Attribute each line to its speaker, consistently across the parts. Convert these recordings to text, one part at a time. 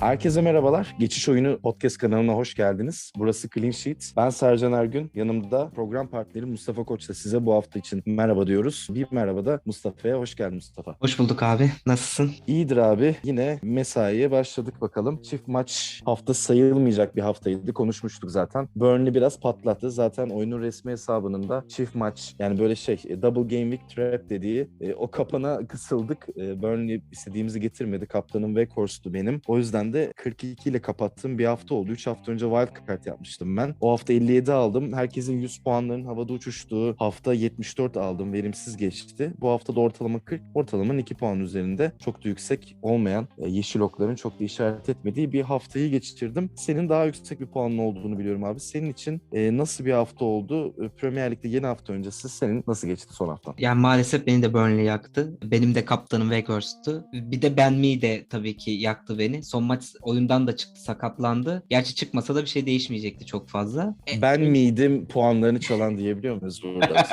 Speaker 1: Herkese merhabalar. Geçiş Oyunu Podcast kanalına hoş geldiniz. Burası Clean Sheet. Ben Sercan Ergün. Yanımda program partneri Mustafa Koç'la size bu hafta için merhaba diyoruz. Bir merhaba da Mustafa'ya. Hoş geldin Mustafa.
Speaker 2: Hoş bulduk abi. Nasılsın?
Speaker 1: İyidir abi. Yine mesaiye başladık bakalım. Çift maç hafta sayılmayacak bir haftaydı. Konuşmuştuk zaten. Burnley biraz patlattı. Zaten oyunun resmi hesabının da çift maç yani böyle şey e, double game week trap dediği e, o kapana kısıldık. E, Burnley istediğimizi getirmedi. Kaptanım Weghorst'tu benim. O yüzden de 42 ile kapattığım bir hafta oldu. 3 hafta önce wild card yapmıştım ben. O hafta 57 aldım. Herkesin 100 puanların havada uçuştuğu hafta 74 aldım. Verimsiz geçti. Bu hafta da ortalama 40. Ortalamanın 2 puan üzerinde. Çok da yüksek olmayan e, yeşil okların çok da işaret etmediği bir haftayı geçirdim. Senin daha yüksek bir puanın olduğunu biliyorum abi. Senin için e, nasıl bir hafta oldu? E, Premier Lig'de yeni hafta öncesi senin nasıl geçti son haftan?
Speaker 2: Yani maalesef beni de Burnley yaktı. Benim de kaptanım Weghorst'tu. Bir de Ben Mee de tabii ki yaktı beni. Son maç oyundan da çıktı, sakatlandı. Gerçi çıkmasa da bir şey değişmeyecekti çok fazla. E,
Speaker 1: Ben miydim puanlarını çalan diyebiliyor muyuz burada?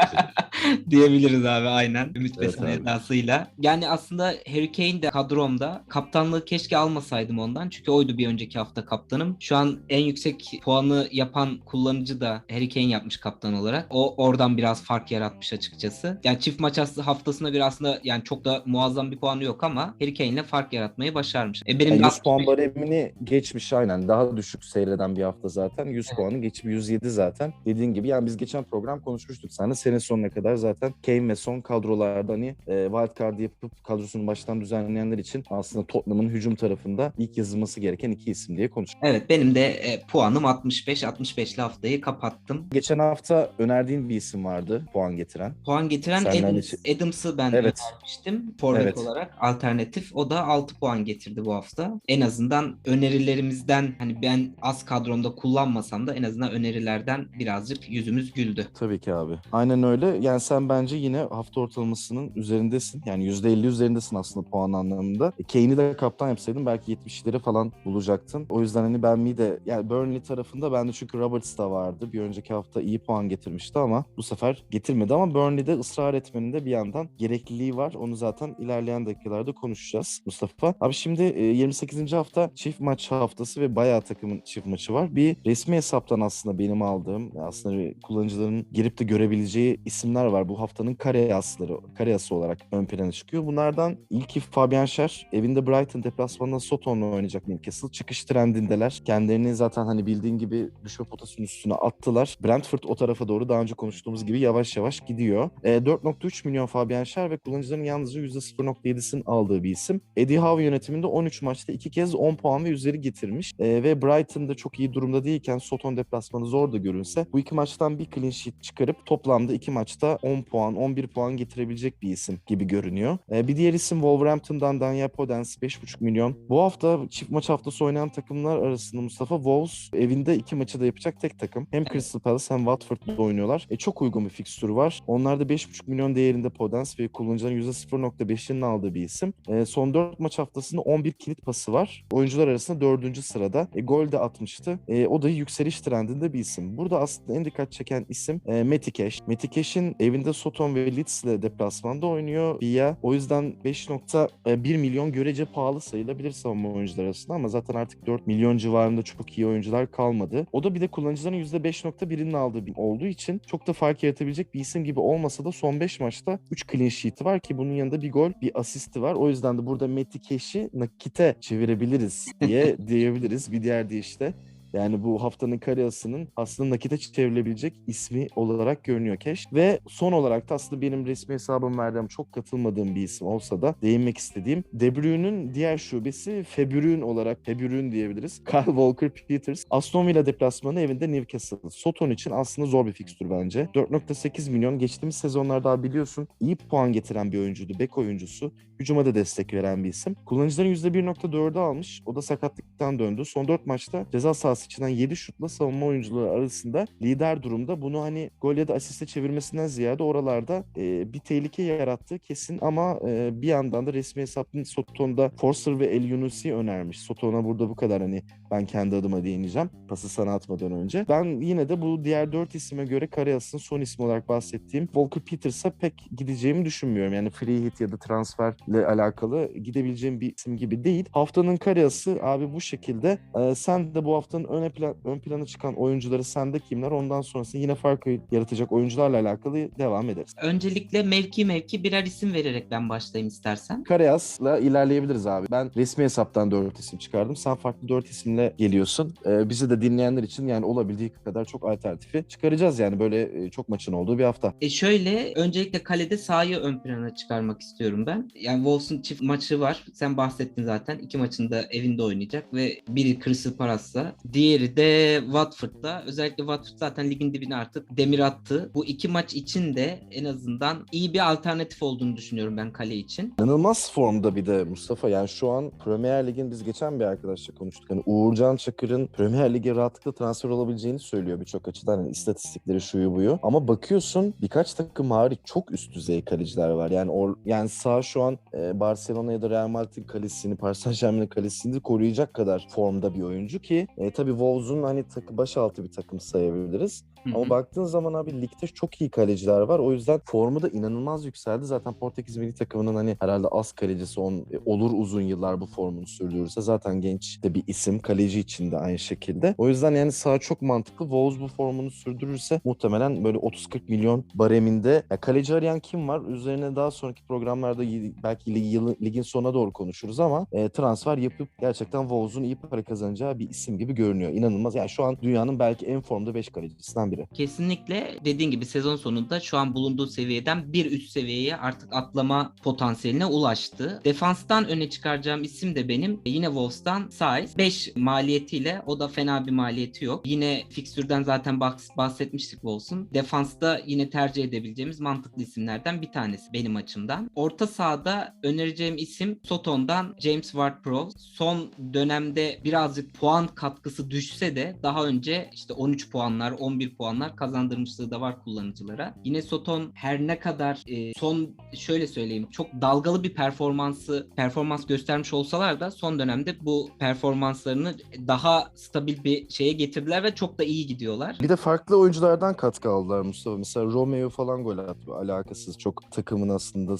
Speaker 2: diyebiliriz abi aynen. Ümit
Speaker 1: Evet
Speaker 2: edasıyla. Yani aslında Harry Kane de kadromda. Kaptanlığı keşke almasaydım ondan. Çünkü oydu bir önceki hafta kaptanım. Şu an en yüksek puanı yapan kullanıcı da Harry Kane yapmış kaptan olarak. O oradan biraz fark yaratmış açıkçası. Yani çift maç as- haftasına göre aslında yani çok da muazzam bir puanı yok ama Harry Kane'le fark yaratmayı başarmış. E benim
Speaker 1: Yani
Speaker 2: de
Speaker 1: 100 puan
Speaker 2: 65
Speaker 1: baremini geçmiş aynen. Daha düşük seyreden bir hafta zaten. 100 puanı geçip 107 zaten. Dediğin gibi yani biz geçen program konuşmuştuk. De sene sonuna kadar zaten Kane ve Son kadrolarda hani e, wild card yapıp kadrosunu baştan düzenleyenler için aslında Tottenham'ın hücum tarafında ilk yazılması gereken iki isim diye konuştuk.
Speaker 2: Evet benim de e, puanım 65. 65'li haftayı kapattım.
Speaker 1: Geçen hafta önerdiğin bir isim vardı puan getiren.
Speaker 2: Puan getiren Adams,
Speaker 1: için-
Speaker 2: Adams'ı ben
Speaker 1: Evet.
Speaker 2: önermiştim. Forvet
Speaker 1: Evet.
Speaker 2: olarak alternatif. O da 6 puan getirdi bu hafta. En azından önerilerimizden hani ben az kadromda kullanmasam da en azından önerilerden birazcık yüzümüz güldü.
Speaker 1: Tabii ki abi. Aynen öyle. Yani sen bence yine hafta ortalamasının üzerindesin. Yani %50 üzerindesin aslında puan anlamında. E, Kane'i de kaptan yapsaydın belki 70'leri falan bulacaktın. O yüzden hani ben mi de yani Burnley tarafında bende çünkü Roberts da vardı. Bir önceki hafta iyi puan getirmişti ama bu sefer getirmedi ama Burnley'de ısrar etmenin de bir yandan gerekliliği var. Onu zaten ilerleyen dakikalarda konuşacağız Mustafa. Abi şimdi e, 28. hafta çift maç haftası ve bayağı takımın çift maçı var. Bir resmi hesaptan aslında benim aldığım aslında kullanıcıların girip de görebileceği isimler var. Bu haftanın kare asları, kare ası olarak ön plana çıkıyor. Bunlardan ilki Fabian Schär. Evinde Brighton deplasmanında Soton'la oynayacak Newcastle. Çıkış trendindeler. Kendilerini zaten hani bildiğin gibi düşme potasının üstüne attılar. Brentford o tarafa doğru daha önce konuştuğumuz gibi yavaş yavaş gidiyor. E, 4.3 milyon Fabian Schär ve kullanıcıların yalnızca %0.7'sini aldığı bir isim. Eddie Howe yönetiminde 13 maçta iki kez 10 puan ve üzeri getirmiş. E, ve Brighton'da çok iyi durumda değilken Soton deplasmanı zor da görünse bu iki maçtan bir clean sheet çıkarıp toplamda iki maçta 10 puan, 11 puan getirebilecek bir isim gibi görünüyor. E, bir diğer isim Wolverhampton'dan Daniel Podence 5.5 milyon. Bu hafta çift maç haftası oynayan takımlar arasında Mustafa Wolves evinde iki maçı da yapacak tek takım. Hem Crystal Palace hem Watford'da oynuyorlar. E, çok uygun bir fikstürü var. Onlarda 5.5 milyon değerinde Podence ve kullanıcıların %0.5'inin aldığı bir isim. E, son 4 maç haftasında 11 kilit pası var. Oyuncular arasında 4. sırada. E, gol de atmıştı. E, o da yükseliş trendinde bir isim. Burada aslında en dikkat çeken isim e, Matty Cash. Matty Cash'in evinde Soton ve Leeds ile deplasmanda oynuyor. Villa. O yüzden 5.1 milyon görece pahalı sayılabilir savunma oyuncular arasında ama zaten artık 4 milyon civarında çok iyi oyuncular kalmadı. O da bir de kullanıcıların %5.1'inin aldığı bir olduğu için çok da fark yaratabilecek bir isim gibi olmasa da son 5 maçta 3 clean sheet'i var ki bunun yanında bir gol, bir asisti var. O yüzden de burada Matty Cash'i nakite çevirebiliriz diye diyebiliriz. Bir diğer deyişle. Yani bu haftanın kariyasının aslında nakite çevrilebilecek ismi olarak görünüyor Cash. Ve son olarak da aslında benim resmi hesabım verdiğim çok katılmadığım bir isim olsa da değinmek istediğim De Bruyne'ün diğer şubesi Febrün olarak Febrün diyebiliriz. Kyle Walker Peters. Aston Villa deplasmanı evinde Newcastle. Soton için aslında zor bir fikstür bence. 4.8 milyon geçtiğimiz sezonlarda biliyorsun iyi puan getiren bir oyuncuydu. Bek oyuncusu. Hücuma da destek veren bir isim. Kullanıcıların %1.4'ü almış. O da sakatlıktan döndü. Son 4 maçta ceza sahası içinden 7 şutla savunma oyuncuları arasında lider durumda. Bunu hani gol ya da asiste çevirmesinden ziyade oralarda e, bir tehlike yarattığı kesin ama e, bir yandan da resmi hesabın Soton'da Forster ve El Yunusi önermiş. Soton'a burada bu kadar hani ben kendi adıma değineceğim. Pası sana atmadan önce. Ben yine de bu diğer dört isime göre Karayas'ın son ismi olarak bahsettiğim Walker Peters'a pek gideceğimi düşünmüyorum. Yani free hit ya da transferle alakalı gidebileceğim bir isim gibi değil. Haftanın Karayas'ı abi bu şekilde. Ee, sen de bu haftanın ön, plan, ön plana çıkan oyuncuları sende kimler? Ondan sonrasında yine fark yaratacak oyuncularla alakalı devam ederiz.
Speaker 2: Öncelikle mevki mevki birer isim vererek ben başlayayım istersen.
Speaker 1: Karayas'la ilerleyebiliriz abi. Ben resmi hesaptan dört isim çıkardım. Sen farklı dört isimle geliyorsun. Ee, bizi de dinleyenler için yani olabildiği kadar çok alternatifi çıkaracağız yani böyle e, çok maçın olduğu bir hafta.
Speaker 2: E şöyle öncelikle kalede sahayı ön plana çıkarmak istiyorum ben. Yani Wolves'un çift maçı var. Sen bahsettin zaten. İki maçında evinde oynayacak ve biri Crystal Palace'la. Diğeri de Watford'la. Özellikle Watford zaten ligin dibine artık demir attı. Bu iki maç için de en azından iyi bir alternatif olduğunu düşünüyorum ben kale için.
Speaker 1: İnanılmaz formda bir de Mustafa. Yani şu an Premier Lig'in biz geçen bir arkadaşla konuştuk. Hani Uğurcan Çakır'ın Premier Lig'e rahatlıkla transfer olabileceğini söylüyor birçok açıdan. Hani istatistikleri şuyu buyu. Ama bakıyorsun birkaç takım hariç çok üst düzey kaleciler var. Yani or, yani sağ şu an e, Barcelona ya da Real Madrid'in kalesini, Paris Saint Germain'in kalesini koruyacak kadar formda bir oyuncu ki e, tabii Wolves'un hani takı başaltı bir takım sayabiliriz. Ama baktığın zaman abi ligde çok iyi kaleciler var. O yüzden formu da inanılmaz yükseldi. Zaten Portekiz milli takımının hani herhalde az kalecisi on, e, olur uzun yıllar bu formunu sürdürürse zaten genç de bir isim. Kaleci için de aynı şekilde. O yüzden yani sağ çok mantıklı. Wolves bu formunu sürdürürse muhtemelen böyle 30-40 milyon bareminde. Ya kaleci arayan kim var? Üzerine daha sonraki programlarda belki lig, ligin sonuna doğru konuşuruz ama e, transfer yapıp gerçekten Wolves'un iyi para kazanacağı bir isim gibi görünüyor. İnanılmaz. Yani şu an dünyanın belki en formda 5 kalecisinden biri.
Speaker 2: Kesinlikle dediğin gibi sezon sonunda şu an bulunduğu seviyeden bir üst seviyeye artık atlama potansiyeline ulaştı. Defanstan öne çıkaracağım isim de benim. Yine Wolves'tan Saiz. 5 maliyetiyle o da fena bir maliyeti yok. Yine fikstürden zaten bahs- bahsetmiştik Wolves'un. Defansta yine tercih edebileceğimiz mantıklı isimlerden bir tanesi benim açımdan. Orta sahada önereceğim isim Soton'dan James Ward-Prowse. Son dönemde birazcık puan katkısı düşse de daha önce işte 13 puanlar, 11 puanlar kazandırmışlığı da var kullanıcılara. Yine Soton her ne kadar e, son şöyle söyleyeyim çok dalgalı bir performansı performans göstermiş olsalar da son dönemde bu performanslarını daha stabil bir şeye getirdiler ve çok da iyi gidiyorlar.
Speaker 1: Bir de farklı oyunculardan katkı aldılar Mustafa. Mesela Romeo falan gol attı. Alakasız. Çok takımın aslında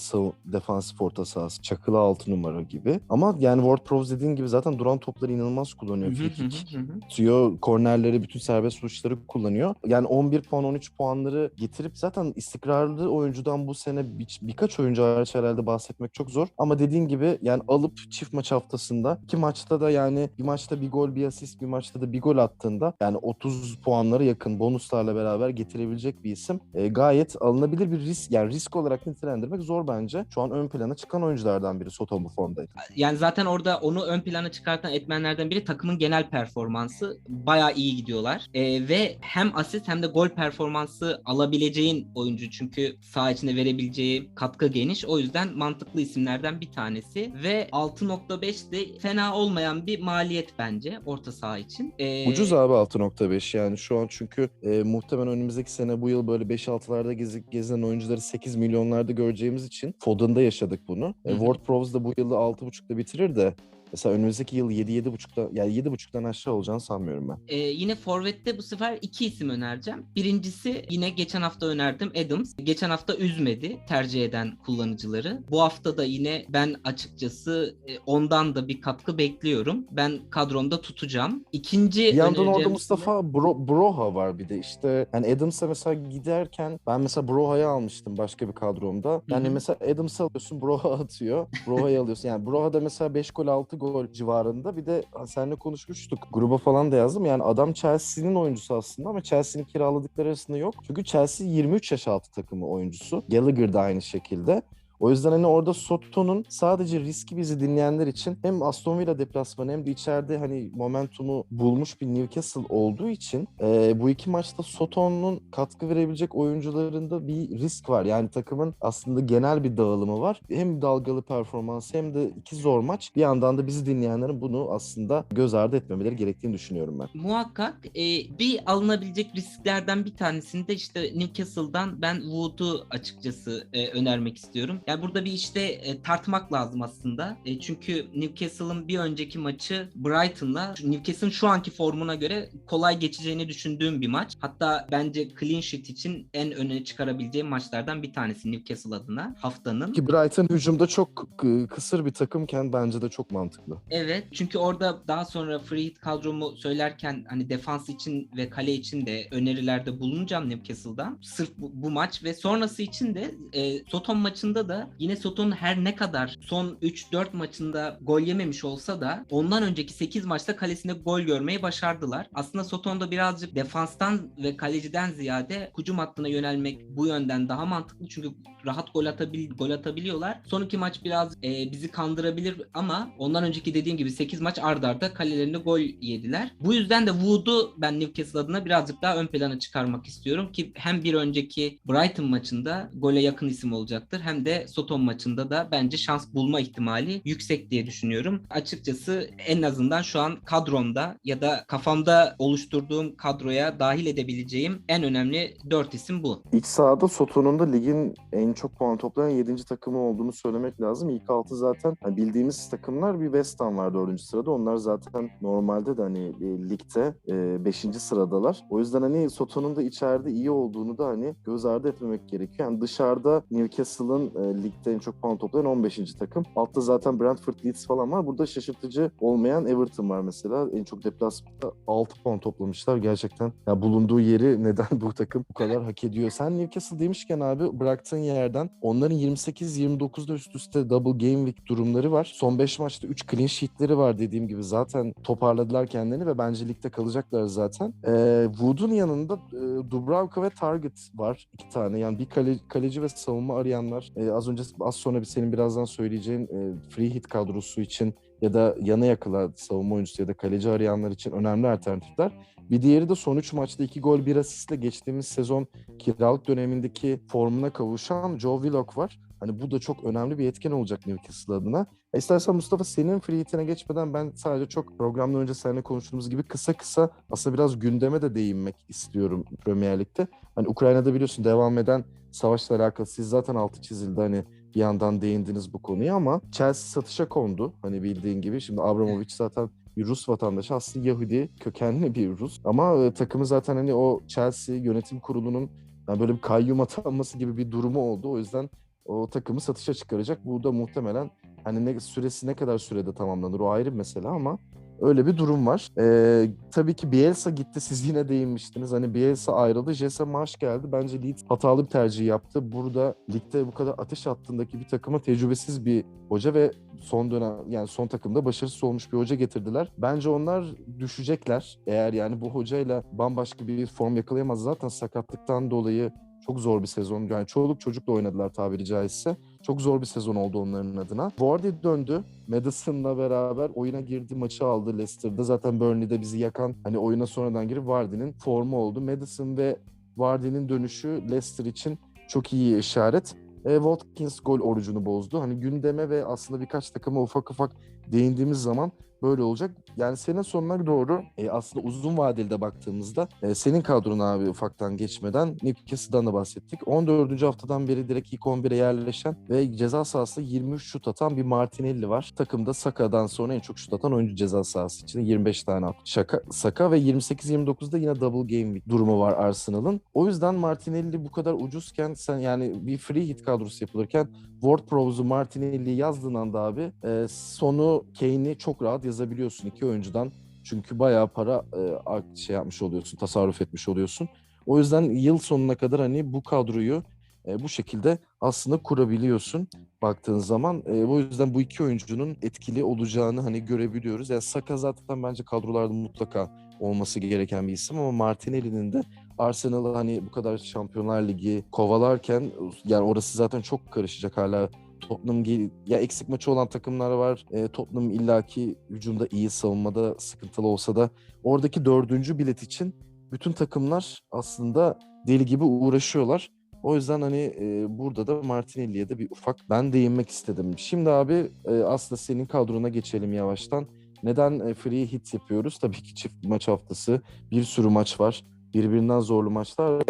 Speaker 1: defansif orta sahası. Çakılı 6 numara gibi. Ama yani Ward Prowse dediğin gibi zaten duran topları inanılmaz kullanıyor.
Speaker 2: Hı.
Speaker 1: atıyor. Kornerleri, bütün serbest vuruşları kullanıyor. Yani 11 puan, 13 puanları getirip zaten istikrarlı oyuncudan bu sene bir, birkaç oyuncu hariç herhalde bahsetmek çok zor. Ama dediğin gibi yani alıp çift maç haftasında iki maçta da yani bir maçta bir gol, bir asist, bir maçta da bir gol attığında yani 30 puanlara yakın bonuslarla beraber getirebilecek bir isim. E, gayet alınabilir bir risk. Yani risk olarak nitelendirmek zor bence. Şu an ön plana çıkan oyunculardan biri Soto bu formdaydı.
Speaker 2: Yani zaten orada onu ön plana çıkartan etmenlerden biri takımın genel performansı. Bayağı iyi gidiyorlar. Ee, ve hem asist hem de gol performansı alabileceğin oyuncu. Çünkü saha içinde verebileceği katkı geniş. O yüzden mantıklı isimlerden bir tanesi. Ve 6.5 de fena olmayan bir maliyet bence orta saha için. Ee,
Speaker 1: Ucuz abi 6.5 yani şu an çünkü e, muhtemelen önümüzdeki sene bu yıl böyle 5-6'larda gezip gezen oyuncuları 8 milyonlarda göreceğimiz için Foden'da yaşadık bunu. E. Ward Prowse da bu yılı 6.5'da bitirir de mesela önümüzdeki yıl 7-7.5'da yani 7.5'dan aşağı olacağını sanmıyorum ben.
Speaker 2: Ee, yine Forvet'te bu sefer iki isim önereceğim. Birincisi yine geçen hafta önerdim Adams. Geçen hafta üzmedi tercih eden kullanıcıları. Bu hafta da yine ben açıkçası e, ondan da bir katkı bekliyorum. Ben kadromda tutacağım. İkinci
Speaker 1: Bir yandan orada Mustafa Bro- Broha var bir de işte yani Adams'a mesela giderken ben mesela Broha'yı almıştım başka bir kadromda. Yani
Speaker 2: Hı hı.
Speaker 1: mesela Adams'ı alıyorsun Broha atıyor. Broha'yı alıyorsun. Yani Broha da mesela 5 gol 6 gol civarında. Bir de seninle konuşmuştuk. Gruba falan da yazdım. Yani adam Chelsea'nin oyuncusu aslında ama Chelsea'nin kiraladıkları arasında yok. Çünkü Chelsea 23 yaş altı takımı oyuncusu. Gallagher da aynı şekilde. O yüzden hani orada Soto'nun sadece riski bizi dinleyenler için hem Aston Villa deplasmanı hem de içeride hani momentumu bulmuş bir Newcastle olduğu için e, bu iki maçta Soto'nun katkı verebilecek oyuncularında bir risk var. Yani takımın aslında genel bir dağılımı var. Hem dalgalı performans hem de iki zor maç. Bir yandan da bizi dinleyenlerin bunu aslında göz ardı etmemeleri gerektiğini düşünüyorum ben.
Speaker 2: Muhakkak e, bir alınabilecek risklerden bir tanesini de işte Newcastle'dan ben Wood'u açıkçası e, önermek istiyorum. Yani burada bir işte e, tartmak lazım aslında. E, çünkü Newcastle'ın bir önceki maçı Brighton'la Newcastle'ın şu anki formuna göre kolay geçeceğini düşündüğüm bir maç. Hatta bence clean sheet için en öne çıkarabileceğim maçlardan bir tanesi Newcastle adına haftanın.
Speaker 1: Ki Brighton hücumda çok kısır bir takımken bence de çok mantıklı.
Speaker 2: Evet çünkü orada daha sonra free hit kadromu söylerken hani defans için ve kale için de önerilerde bulunacağım Newcastle'dan. Sırf bu, bu maç ve sonrası için de e, Soton maçında da yine Soton her ne kadar son 3-4 maçında gol yememiş olsa da ondan önceki 8 maçta kalesinde gol görmeyi başardılar. Aslında Soton'da birazcık defanstan ve kaleciden ziyade hücum hattına yönelmek bu yönden daha mantıklı çünkü rahat gol atabil gol atabiliyorlar. Son iki maç biraz e, bizi kandırabilir ama ondan önceki dediğim gibi 8 maç ardarda arda kalelerinde gol yediler. Bu yüzden de Wood'u ben Newcastle adına birazcık daha ön plana çıkarmak istiyorum ki hem bir önceki Brighton maçında gole yakın isim olacaktır hem de Soton maçında da bence şans bulma ihtimali yüksek diye düşünüyorum. Açıkçası en azından şu an kadromda ya da kafamda oluşturduğum kadroya dahil edebileceğim en önemli 4 isim bu.
Speaker 1: İç sahada Soto'nun da ligin en çok puan toplayan 7. takımı olduğunu söylemek lazım. İlk 6 zaten hani bildiğimiz takımlar bir West Ham var 4. sırada. Onlar zaten normalde de hani e, ligde 5. E, sıradalar. O yüzden hani Soto'nun da içeride iyi olduğunu da hani göz ardı etmemek gerekiyor. Yani dışarıda Newcastle'ın e, ligde en çok puan toplayan 15. takım. Altta zaten Brentford, Leeds falan var. Burada şaşırtıcı olmayan Everton var mesela. En çok deplasmanda 6 puan toplamışlar. Gerçekten ya bulunduğu yeri neden bu takım bu kadar hak ediyor? Sen Newcastle demişken abi bıraktığın yerden onların 28-29'da üst üste double game week durumları var. Son 5 maçta 3 clean sheet'leri var dediğim gibi zaten toparladılar kendilerini ve bence ligde kalacaklar zaten. Ee, Wood'un yanında e, Dubravka ve Target var iki tane. Yani bir kale, kaleci ve savunma arayanlar. E, az önce az sonra bir senin birazdan söyleyeceğin e, free hit kadrosu için ya da yana yakıla savunma oyuncusu ya da kaleci arayanlar için önemli alternatifler. Bir diğeri de son 3 maçta 2 gol 1 asistle geçtiğimiz sezon kiralık dönemindeki formuna kavuşan Joe Willock var. Hani bu da çok önemli bir etken olacak Newcastle adına. E istersen Mustafa senin free hitine geçmeden ben sadece çok programdan önce seninle konuştuğumuz gibi kısa kısa aslında biraz gündeme de değinmek istiyorum Premier Lig'de. Hani Ukrayna'da biliyorsun devam eden savaşla alakalı siz zaten altı çizildi. Hani bir yandan değindiniz bu konuya ama Chelsea satışa kondu. Hani bildiğin gibi. Şimdi Abramovich zaten bir Rus vatandaşı. Aslında Yahudi kökenli bir Rus. Ama e, takımı zaten hani o Chelsea yönetim kurulunun yani böyle bir kayyum atanması gibi bir durumu oldu. O yüzden o takımı satışa çıkaracak. Bu da muhtemelen hani ne süresi ne kadar sürede tamamlanır? O ayrı bir mesele ama öyle bir durum var. Ee, tabii ki Bielsa gitti. Siz yine değinmiştiniz. Hani Bielsa ayrıldı. Jesse Marsh geldi. Bence Leeds hatalı bir tercih yaptı. Burada ligde bu kadar ateş hattındaki bir takıma tecrübesiz bir hoca ve son dönem yani son takımda başarısız olmuş bir hoca getirdiler. Bence onlar düşecekler. Eğer yani bu hocayla bambaşka bir form yakalayamaz. Zaten sakatlıktan dolayı çok zor bir sezon. Yani çoluk çocukla oynadılar tabiri caizse. Çok zor bir sezon oldu onların adına. Vardy döndü. Madison'la beraber oyuna girdi, maçı aldı Leicester'da. Zaten Burnley'de bizi yakan hani oyuna sonradan girip Vardy'nin formu oldu. Madison ve Vardy'nin dönüşü Leicester için çok iyi işaret. E, Watkins gol orucunu bozdu. Hani gündeme ve aslında birkaç takıma ufak ufak değindiğimiz zaman böyle olacak. Yani sene sonuna doğru e, aslında uzun vadeli de baktığımızda e, senin kadron abi ufaktan geçmeden Newcastle'dan da bahsettik. 14. haftadan beri direkt ilk 11'e yerleşen ve ceza sahasında 23 şut atan bir Martinelli var. Takımda Saka'dan sonra en çok şut atan oyuncu ceza sahası içinde 25 tane attı. Şaka, Saka ve 28-29'da yine double game durumu var Arsenal'ın. O yüzden Martinelli bu kadar ucuzken sen yani bir free hit kadrosu yapılırken Ward Prowse'u Martinelli'yi yazdığın anda abi e, sonu Kane'i çok rahat yazabiliyorsun iki oyuncudan. Çünkü bayağı para e, şey yapmış oluyorsun, tasarruf etmiş oluyorsun. O yüzden yıl sonuna kadar hani bu kadroyu e, bu şekilde aslında kurabiliyorsun baktığın zaman. E, o yüzden bu iki oyuncunun etkili olacağını hani görebiliyoruz. Yani Saka zaten bence kadrolarda mutlaka olması gereken bir isim ama Martinelli'nin de Arsenal'ı hani bu kadar Şampiyonlar Ligi kovalarken yani orası zaten çok karışacak hala Tottenham ya eksik maçı olan takımlar var. E, Tottenham illaki hücumda iyi, savunmada sıkıntılı olsa da oradaki dördüncü bilet için bütün takımlar aslında deli gibi uğraşıyorlar. O yüzden hani e, burada da Martinelli'ye de bir ufak ben değinmek istedim. Şimdi abi e, aslında senin kadrona geçelim yavaştan. Neden e, free hit yapıyoruz? Tabii ki çift maç haftası. Bir sürü maç var. Birbirinden zorlu maçlar.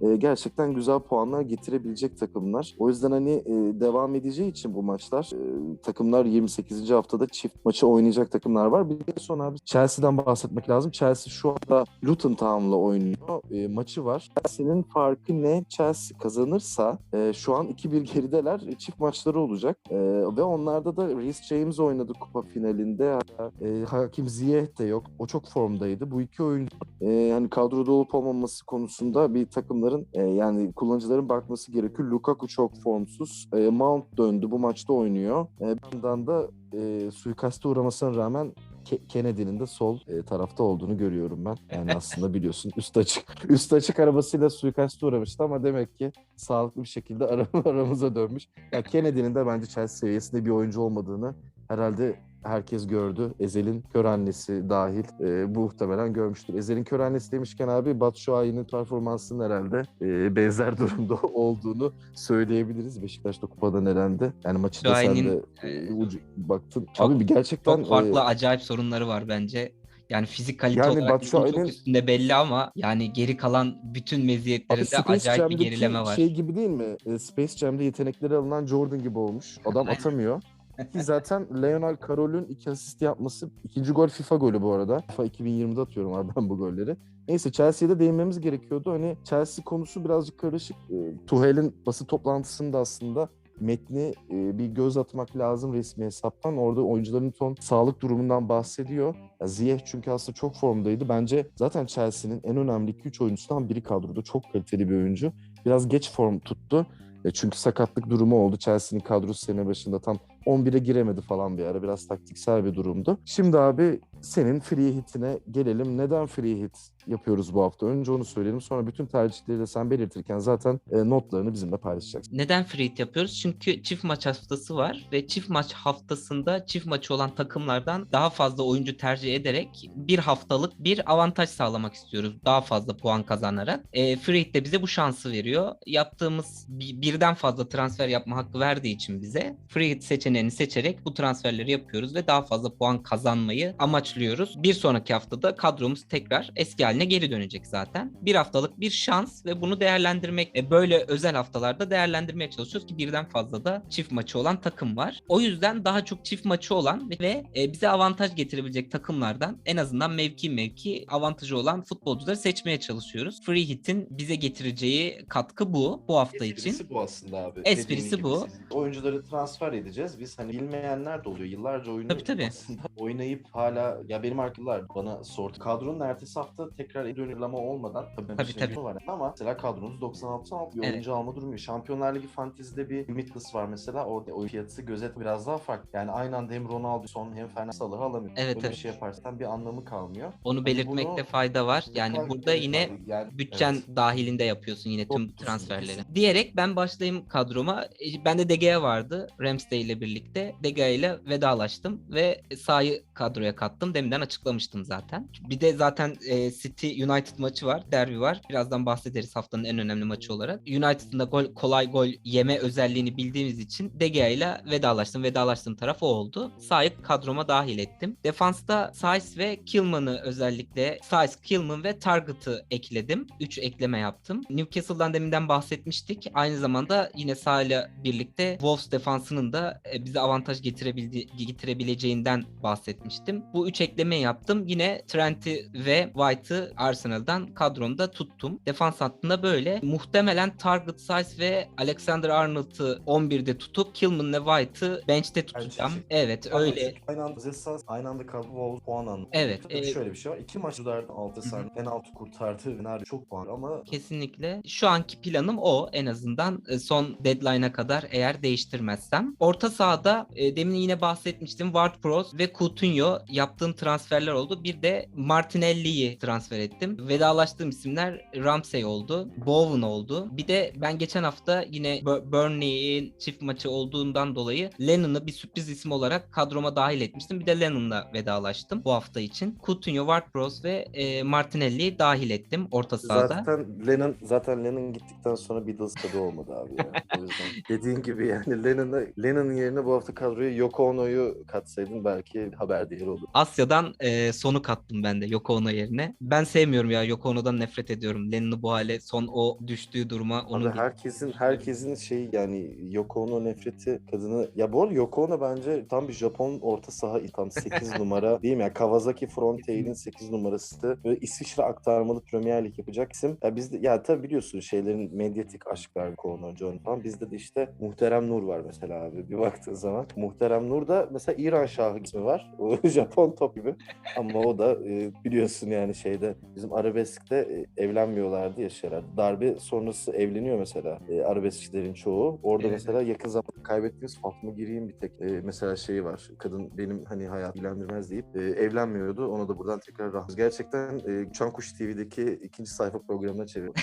Speaker 1: E, gerçekten güzel puanlar getirebilecek takımlar. O yüzden hani e, devam edeceği için bu maçlar e, takımlar 28. haftada çift maçı oynayacak takımlar var. Bir de sonra abi Chelsea'den bahsetmek lazım. Chelsea şu anda Luton Town'la oynuyor. E, maçı var. Chelsea'nin farkı ne? Chelsea kazanırsa e, şu an 2-1 gerideler. E, çift maçları olacak. E, ve onlarda da Reece James oynadı kupa finalinde. E, Hakim Ziyech de yok. O çok formdaydı. Bu iki oyuncu e, yani kadroda olup olmaması konusunda bir takımların e, yani kullanıcıların bakması gerekiyor. Lukaku çok formsuz. E, Mount döndü. Bu maçta oynuyor. E, bir yandan da e, suikaste uğramasına rağmen Ke- Kennedy'nin de sol e, tarafta olduğunu görüyorum ben. Yani aslında biliyorsun üst açık üst açık arabasıyla suikaste uğramıştı ama demek ki sağlıklı bir şekilde aram- aramıza dönmüş. Ya Kennedy'nin de bence Chelsea seviyesinde bir oyuncu olmadığını herhalde herkes gördü. Ezel'in kör annesi dahil e, bu muhtemelen görmüştür. Ezel'in kör annesi demişken abi Batshuayi'nin performansının herhalde e, benzer durumda olduğunu söyleyebiliriz. Beşiktaş'ta kupadan elendi. Yani maçı da sen de e,
Speaker 2: e,
Speaker 1: ucu- baktın.
Speaker 2: çok-
Speaker 1: abi bir gerçekten
Speaker 2: Çok farklı
Speaker 1: e,
Speaker 2: acayip sorunları var bence. Yani fizik kalite
Speaker 1: Yani
Speaker 2: olarak
Speaker 1: Batshuayi'nin-
Speaker 2: çok üstünde belli ama yani geri kalan bütün meziyetlerinde acayip bir
Speaker 1: Jam'deki
Speaker 2: gerileme var.
Speaker 1: şey gibi değil mi? E, Space Jam'de yetenekleri alınan Jordan gibi olmuş. Adam atamıyor. Ki zaten Leonel Carroll'ün iki asist yapması ikinci gol FIFA golü bu arada. FIFA 2020'de atıyorum abi ben bu golleri. Neyse Chelsea'de değinmemiz gerekiyordu. Hani Chelsea konusu birazcık karışık. E, Tuchel'in basın toplantısında aslında metni e, bir göz atmak lazım resmi hesaptan. Orada oyuncuların son sağlık durumundan bahsediyor. Ya Ziyech çünkü aslında çok formdaydı. Bence zaten Chelsea'nin en önemli 2-3 oyuncusundan biri kadroda. Çok kaliteli bir oyuncu. Biraz geç form tuttu. E, çünkü sakatlık durumu oldu. Chelsea'nin kadrosu sene başında tam 11'e giremedi falan bir ara. Biraz taktiksel bir durumdu. Şimdi abi senin free hitine gelelim. Neden free hit yapıyoruz bu hafta? Önce onu söyleyelim. Sonra bütün tercihleri de sen belirtirken zaten e, notlarını bizimle paylaşacaksın.
Speaker 2: Neden free hit yapıyoruz? Çünkü çift maç haftası var ve çift maç haftasında çift maçı olan takımlardan daha fazla oyuncu tercih ederek bir haftalık bir avantaj sağlamak istiyoruz. Daha fazla puan kazanarak. E, free hit de bize bu şansı veriyor. Yaptığımız bir- birden fazla transfer yapma hakkı verdiği için bize free hit seçeneğini seçerek bu transferleri yapıyoruz ve daha fazla puan kazanmayı amaçlıyoruz. Bir sonraki haftada kadromuz tekrar eski haline geri dönecek zaten. Bir haftalık bir şans ve bunu değerlendirmek e, böyle özel haftalarda değerlendirmeye çalışıyoruz ki birden fazla da çift maçı olan takım var. O yüzden daha çok çift maçı olan ve e, bize avantaj getirebilecek takımlardan en azından mevki mevki avantajı olan futbolcuları seçmeye çalışıyoruz. Free Hit'in bize getireceği katkı bu bu hafta için.
Speaker 1: bu aslında abi.
Speaker 2: Esprisi bu.
Speaker 1: oyuncuları transfer edeceğiz. Biz hani bilmeyenler de oluyor. Yıllarca oyunu
Speaker 2: Tabii, tabii.
Speaker 1: aslında oynayıp hala ya benim arkadaşlar bana sordu. Kadronun ertesi hafta tekrar dönüleme olmadan tabii,
Speaker 2: Tabii,
Speaker 1: tabii,
Speaker 2: tabii.
Speaker 1: var ama mesela kadronuz 96 bir
Speaker 2: Evet.
Speaker 1: oyuncu alma durumu. Şampiyonlar Ligi Fantezi'de bir Limitless var mesela. Orada o fiyatı gözet biraz daha farklı. Yani aynı anda hem Ronaldo son hem Fernando Salah'ı alamıyor.
Speaker 2: Evet,
Speaker 1: Böyle
Speaker 2: evet.
Speaker 1: bir şey yaparsan bir anlamı kalmıyor.
Speaker 2: Onu
Speaker 1: Hani
Speaker 2: belirtmekte
Speaker 1: bunu-
Speaker 2: fayda var. Yani burada yine
Speaker 1: yani,
Speaker 2: bütçen
Speaker 1: evet.
Speaker 2: dahilinde yapıyorsun yine tüm
Speaker 1: Çok
Speaker 2: transferleri.
Speaker 1: kesinlikle.
Speaker 2: Diyerek ben başlayayım kadroma. E, Bende De Gea vardı Ramsdale ile birlikte. De Gea ile vedalaştım ve sahayı kadroya kattım. Deminden açıklamıştım zaten. Bir de zaten e, City United maçı var, derbi var. Birazdan bahsederiz haftanın en önemli maçı olarak. United'ın da gol, kolay gol yeme özelliğini bildiğimiz için De Gea ile vedalaştım. Vedalaştığım taraf o oldu. Sahayı kadroma dahil ettim. Defansta Saiz ve Kilman'ı özellikle Saiz, Kilman ve Target'ı ekledim. 3 ekleme yaptım. Newcastle'dan deminden bahsetmiştik. Aynı zamanda yine sahayla birlikte Wolves defansının da e, bize avantaj getirebildi, getirebileceğinden bahsetmiştim. Bu 3 ekleme yaptım. Yine Trent'i ve White'ı Arsenal'dan kadromda tuttum. Defans hattında böyle. Muhtemelen Target Size ve Alexander Arnold'ı 11'de tutup Kilman ve White'ı bench'te tutacağım.
Speaker 1: Bence-
Speaker 2: Evet öyle.
Speaker 1: Aynı anda Zessas aynı anda Wolves puan aldı.
Speaker 2: Evet, e-
Speaker 1: şöyle bir şey var. İki maç Dudar'da 6
Speaker 2: hı.
Speaker 1: saniye penaltı kurtardı. Fener çok puan ama
Speaker 2: Kesinlikle. Şu anki planım o en azından e, son deadline'a kadar eğer değiştirmezsem. Orta saha sahada e, demin yine bahsetmiştim. Ward-Prowse ve Coutinho yaptığım transferler oldu. Bir de Martinelli'yi transfer ettim. Vedalaştığım isimler Ramsey oldu. Bowen oldu. Bir de ben geçen hafta yine Bur- Burnley'in çift maçı olduğundan dolayı Lennon'ı bir sürpriz isim olarak kadroma dahil etmiştim. Bir de Lennon'la vedalaştım bu hafta için. Coutinho, Ward-Prowse ve e, Martinelli'yi dahil ettim orta sahada.
Speaker 1: Zaten Lennon zaten Lennon gittikten sonra Beatles tadı olmadı abi ya. O yüzden dediğin gibi yani Lennon'ı Lennon'ın yerine bu hafta kadroya Yoko Ono'yu katsaydın belki haber değeri olur.
Speaker 2: Asya'dan e, sonu kattım ben de Yoko Ono yerine. Ben sevmiyorum ya Yoko Ono'dan nefret ediyorum. Lennon'ı bu hale son o düştüğü duruma
Speaker 1: Abi
Speaker 2: onun
Speaker 1: herkesin herkesin şey yani Yoko Ono nefreti kadını ya bu arada Yoko Ono bence tam bir Japon orta saha tam 8 numara değil mi? Yani Kawasaki Frontier'in 8 numarası böyle İsviçre aktarmalı Premier Lig yapacak isim. Ya bizde ya tabii biliyorsun şeylerin medyatik aşklar Ono, John falan. Bizde de işte Muhterem Nur var mesela abi bir baktığın zaman. Muhterem Nur da mesela İran Şahı ismi var. Japon top gibi. Ama o da e, biliyorsun yani şeyde bizim arabeskte e, evlenmiyorlardı ya şeyler. Darbe sonrası evleniyor mesela e, arabeskçilerin çoğu. Orada
Speaker 2: Evet.
Speaker 1: mesela yakın zamanda kaybettiğimiz Fatma Giri'nin bir tek e, mesela şeyi var. Kadın benim hani hayat ilgilendirmez deyip e, evlenmiyordu. Ona da buradan tekrar rahmet. Gerçekten e, Uçan Kuş TV'deki ikinci sayfa programına çevirdim.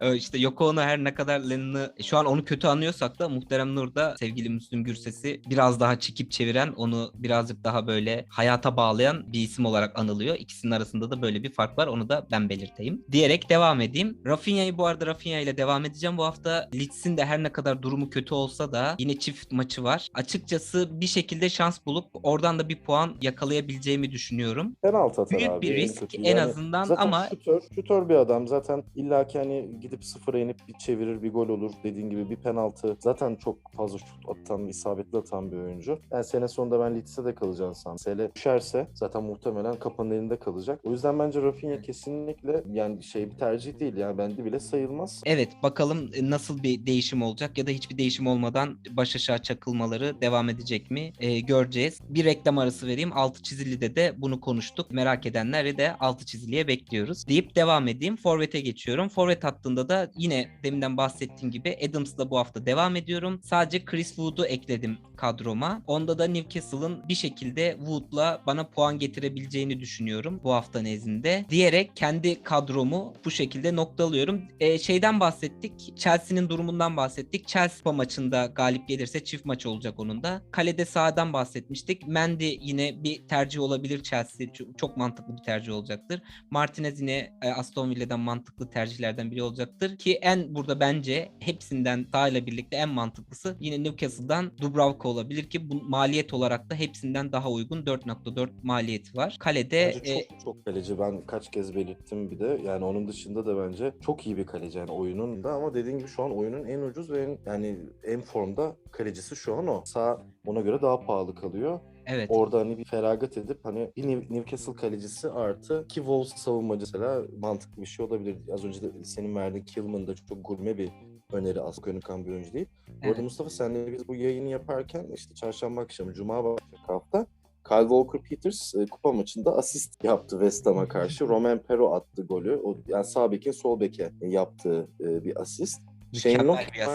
Speaker 2: Ee, işte Yoko Ono her ne kadar Lennon'ı şu an onu kötü anlıyorsak da Muhterem Nur'da sevgili Müslüm Gürses'i biraz daha çekip çeviren onu birazcık daha böyle hayata bağlayan bir isim olarak anılıyor. İkisinin arasında da böyle bir fark var. Onu da ben belirteyim. Diyerek devam edeyim. Rafinha'yı bu arada Rafinha ile devam edeceğim. Bu hafta Leeds'in de her ne kadar durumu kötü olsa da yine çift maçı var. Açıkçası bir şekilde şans bulup oradan da bir puan yakalayabileceğimi düşünüyorum.
Speaker 1: Penaltı atar
Speaker 2: Büyük
Speaker 1: abi.
Speaker 2: bir
Speaker 1: en
Speaker 2: risk en
Speaker 1: Yani
Speaker 2: azından
Speaker 1: Zaten
Speaker 2: ama
Speaker 1: şutör, şutör bir adam. Zaten illaki hani gidip sıfıra inip bir çevirir bir gol olur. Dediğin gibi bir penaltı. Zaten çok fazla şut atan, isabetli atan bir oyuncu. Yani sene sonunda ben Leeds'e de kalacağını sanırım. Sele düşerse zaten muhtemelen kapanın elinde kalacak. O yüzden bence Rafinha kesinlikle yani şey bir tercih değil. Yani bende bile sayılmaz.
Speaker 2: Evet bakalım e, nasıl bir değişim olacak ya da hiçbir değişim olmadan baş aşağı çakılmaları devam edecek mi E, göreceğiz. Bir reklam arası vereyim. Altı çizilide de bunu konuştuk. Merak edenleri de altı çiziliye bekliyoruz. Deyip devam edeyim. Forvet'e geçiyorum. Forvet hattında da yine deminden bahsettiğim gibi Adams'la bu hafta devam ediyorum. Sadece Chris Wood'u ekledim kadroma. Onda da Newcastle'ın bir şekilde Wood'la bana puan getirebileceğini düşünüyorum bu hafta nezdinde. Diyerek kendi kadromu bu şekilde noktalıyorum. Ee, şeyden bahsettik. Chelsea'nin durumundan bahsettik. Chelsea maçında galip gelirse çift maç olacak onun da. Kalede sağdan bahsetmiştik. Mendy yine bir tercih olabilir Chelsea. Çok, mantıklı bir tercih olacaktır. Martinez yine e, Aston Villa'dan mantıklı tercihlerden biri olacaktır. Ki en burada bence hepsinden sağıyla birlikte en mantıklısı yine Newcastle'dan Dubravka olabilir ki bu maliyet olarak da hepsinden daha uygun 4.4 maliyeti var. Kalede
Speaker 1: Bence
Speaker 2: e,
Speaker 1: çok çok kaleci. Ben kaç kez belirttim bir de. Yani onun dışında da bence çok iyi bir kaleci yani oyunun da ama dediğim gibi şu an oyunun en ucuz ve en, yani en formda kalecisi şu an o. Sağ ona göre daha pahalı kalıyor.
Speaker 2: evet
Speaker 1: Orada hani bir feragat edip hani bir New- Newcastle kalecisi artı ki Wolves savunmacı mesela mantıklı bir şey olabilir. Az önce de senin verdiğin Kilman da çok gurme bir öneri aslında önükan bir oyuncu değil. Bu arada
Speaker 2: Evet.
Speaker 1: Mustafa senle biz bu yayını yaparken işte çarşamba akşamı cuma başlayacak hafta Kyle Walker Peters e, kupa maçında asist yaptı West Ham'a karşı. Roman Pero attı golü. O, yani sağ bekin sol beke yaptığı e, bir asist. Shane Long,
Speaker 2: bir.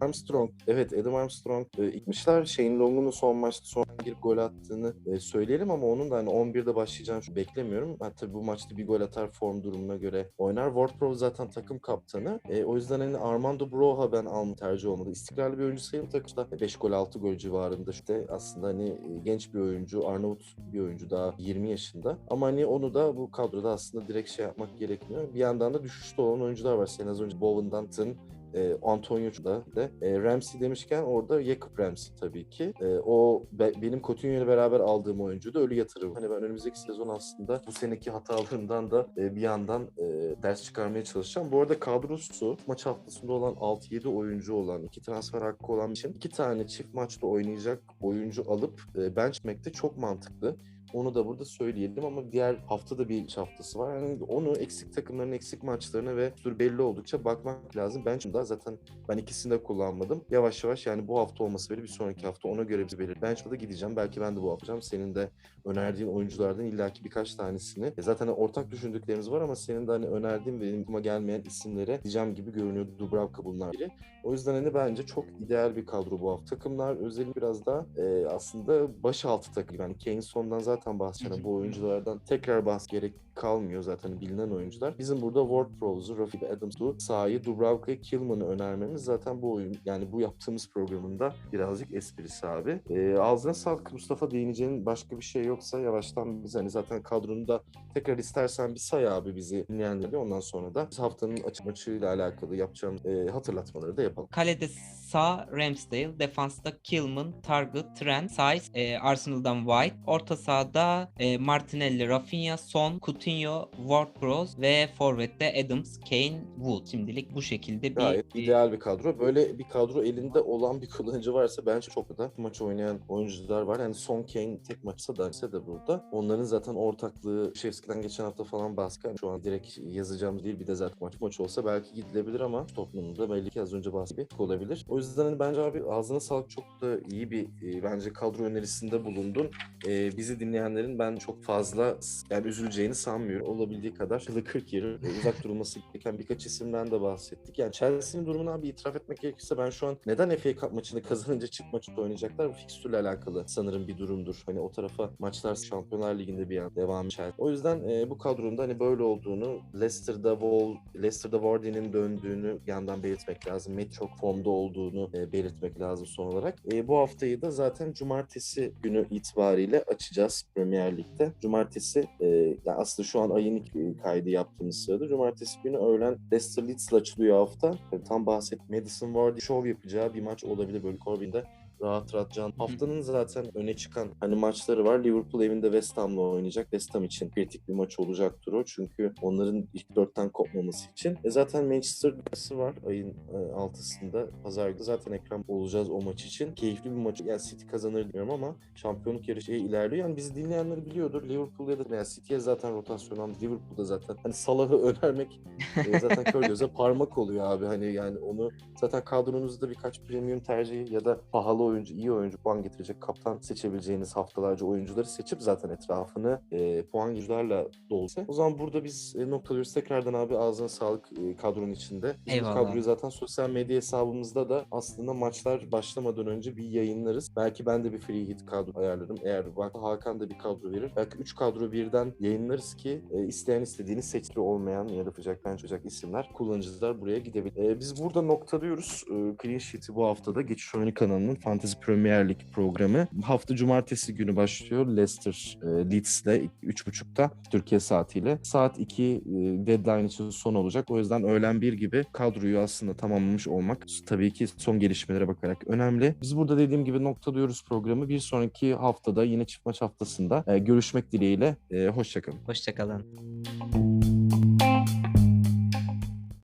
Speaker 1: Armstrong. Evet Adam Armstrong e, gitmişler. Shane Long'un son maçta son girip gol attığını e, söyleyelim ama onun da hani 11'de başlayacağını şu- beklemiyorum. Ben tabii bu maçta bir gol atar form durumuna göre oynar. Ward-Prowse zaten takım kaptanı. E, o yüzden hani Armando Broja ben alma tercih olmadı. İstikrarlı bir oyuncu sayılır takımda. 5 gol 6 gol civarında işte aslında hani e, genç bir oyuncu. Arnavut bir oyuncu daha 20 yaşında. Ama hani onu da bu kadroda aslında direkt şey yapmak gerekmiyor. Bir yandan da düşüşte olan oyuncular var. Sen az önce Bowen'dan Tın, e, Antonio da de e, Ramsey demişken orada Jacob Ramsey tabii ki. E, o be- benim Coutinho ile beraber aldığım oyuncu da ölü yatırım. Hani ben önümüzdeki sezon aslında bu seneki hatalarımdan da e, bir yandan e, ders çıkarmaya çalışacağım. Bu arada kadrosu maç haftasında olan 6-7 oyuncu olan, iki transfer hakkı olan için iki tane çift maçta oynayacak oyuncu alıp e, benchmekte çok mantıklı. Onu da burada söyleyelim ama diğer haftada bir haftası var. Yani onu eksik takımların eksik maçlarına ve tür belli oldukça bakmak lazım. Ben şimdi daha zaten ben ikisini de kullanmadım. Yavaş yavaş yani bu hafta olması böyle bir sonraki hafta ona göre bir belir. Ben da gideceğim. Belki ben de bu yapacağım. Senin de önerdiğin oyunculardan illaki birkaç tanesini. E zaten ortak düşündüklerimiz var ama senin de hani önerdiğin ve benim gelmeyen isimlere diyeceğim gibi görünüyor. Dubravka bunlar biri. O yüzden hani bence çok ideal bir kadro bu hafta. Takımlar özellikle biraz da e, aslında başaltı takım. Yani Kane sondan zaten bahsedeceğim. Bu oyunculardan tekrar bahs gerek kalmıyor zaten bilinen oyuncular. Bizim burada Ward-Prowse'u, Rafi Adams'u, Saha'yı, Dubravka'yı, Killman'ı önermemiz zaten bu oyun yani bu yaptığımız programında birazcık esprisi abi. E, ağzına sağlık Mustafa değineceğin başka bir şey yoksa yavaştan biz hani zaten kadronu da tekrar istersen bir say abi bizi dinleyenleri ondan sonra da haftanın açık maçıyla alakalı yapacağım e, hatırlatmaları da yapalım.
Speaker 2: Kalede sağ Ramsdale, defansta Killman, Target, Trent, Saiz, e, Arsenal'dan White, orta sahada e, Martinelli, Rafinha, Son, Coutinho, Ward-Prowse ve forvette Adams, Kane, Wood. Şimdilik bu şekilde bir
Speaker 1: Gayet ideal bir kadro. Böyle bir kadro elinde olan bir kullanıcı varsa bence çok da maç oynayan oyuncular var. Yani Son Kane tek maçsa da ise de burada. Onların zaten ortaklığı Şevski'den geçen hafta falan baskı. Şu an direkt yazacağım değil bir de zaten maç maç olsa belki gidilebilir ama Tottenham'ın da belli ki az önce bahsettiği olabilir. O yüzden hani bence abi ağzına sağlık çok da iyi bir e, bence kadro önerisinde bulundun. E, bizi dinleyenlerin ben çok fazla yani üzüleceğini sanmıyorum. Olabildiği kadar yılı 40 yeri uzak durulması gereken birkaç isimden de bahsettik. Yani Chelsea'nin durumunu abi itiraf etmek gerekirse ben şu an neden FA Cup maçını kazanınca çift maçı oynayacaklar? Bu fikstürle alakalı sanırım bir durumdur. Hani o tarafa maçlar Şampiyonlar Ligi'nde bir an devam Chelsea. O yüzden e, bu kadronun da hani böyle olduğunu Leicester'da Wall, Leicester'da Vardy'nin döndüğünü yandan belirtmek lazım. Matt çok formda olduğunu e, belirtmek lazım son olarak. E, bu haftayı da zaten cumartesi günü itibariyle açacağız Premier Lig'de. Cumartesi e, yani aslında şu an ayın ilk kaydı yaptığımız sırada cumartesi günü öğlen Leicester Leeds'le açılıyor hafta. E, tam bahset Madison Vardy show yapacağı bir maç olabilir böyle Corbyn'de rahat rahat can. Haftanın zaten öne çıkan hani maçları var. Liverpool evinde West Ham'la oynayacak. West Ham için kritik bir maç olacaktır o. Çünkü onların ilk dörtten kopmaması için. E zaten Manchester Derby'si var ayın e, 6'sında. Pazar günü zaten ekran olacağız o maç için. Keyifli bir maç. Yani City kazanır diyorum ama şampiyonluk yarışı ilerliyor. Yani bizi dinleyenler biliyordur. Liverpool ya da yani City'ye zaten rotasyon aldı. Liverpool'da zaten hani Salah'ı önermek e, zaten kör göze parmak oluyor abi. Hani yani onu zaten kadronuzda birkaç premium tercihi ya da pahalı oyuncu, iyi oyuncu puan getirecek kaptan seçebileceğiniz haftalarca oyuncuları seçip zaten etrafını e, puan yüzlerle dolsa. O zaman burada biz e, noktalıyoruz. Tekrardan abi ağzına sağlık e, kadronun içinde. Biz
Speaker 2: Eyvallah.
Speaker 1: kadroyu zaten sosyal medya hesabımızda da aslında maçlar başlamadan önce bir yayınlarız. Belki ben de bir free hit kadro ayarlarım. Eğer bak Hakan da bir kadro verir. Belki 3 kadro birden yayınlarız ki e, isteyen istediğini seçti olmayan ya da bence yapacak isimler kullanıcılar buraya gidebilir. E, biz burada noktalıyoruz. E, Clean Sheet'i bu haftada Geçiş Oyunu kanalının Fantasy Premier Lig programı. Hafta cumartesi günü başlıyor. Leicester e, Leeds'le 3.30'da Türkiye saatiyle. Saat 2 e, deadline için son olacak. O yüzden öğlen 1 gibi kadroyu aslında tamamlamış olmak tabii ki son gelişmelere bakarak önemli. Biz burada dediğim gibi noktalıyoruz programı. Bir sonraki haftada yine çift maç haftasında e, görüşmek dileğiyle. E, hoşçakalın.
Speaker 2: Hoşçakalın.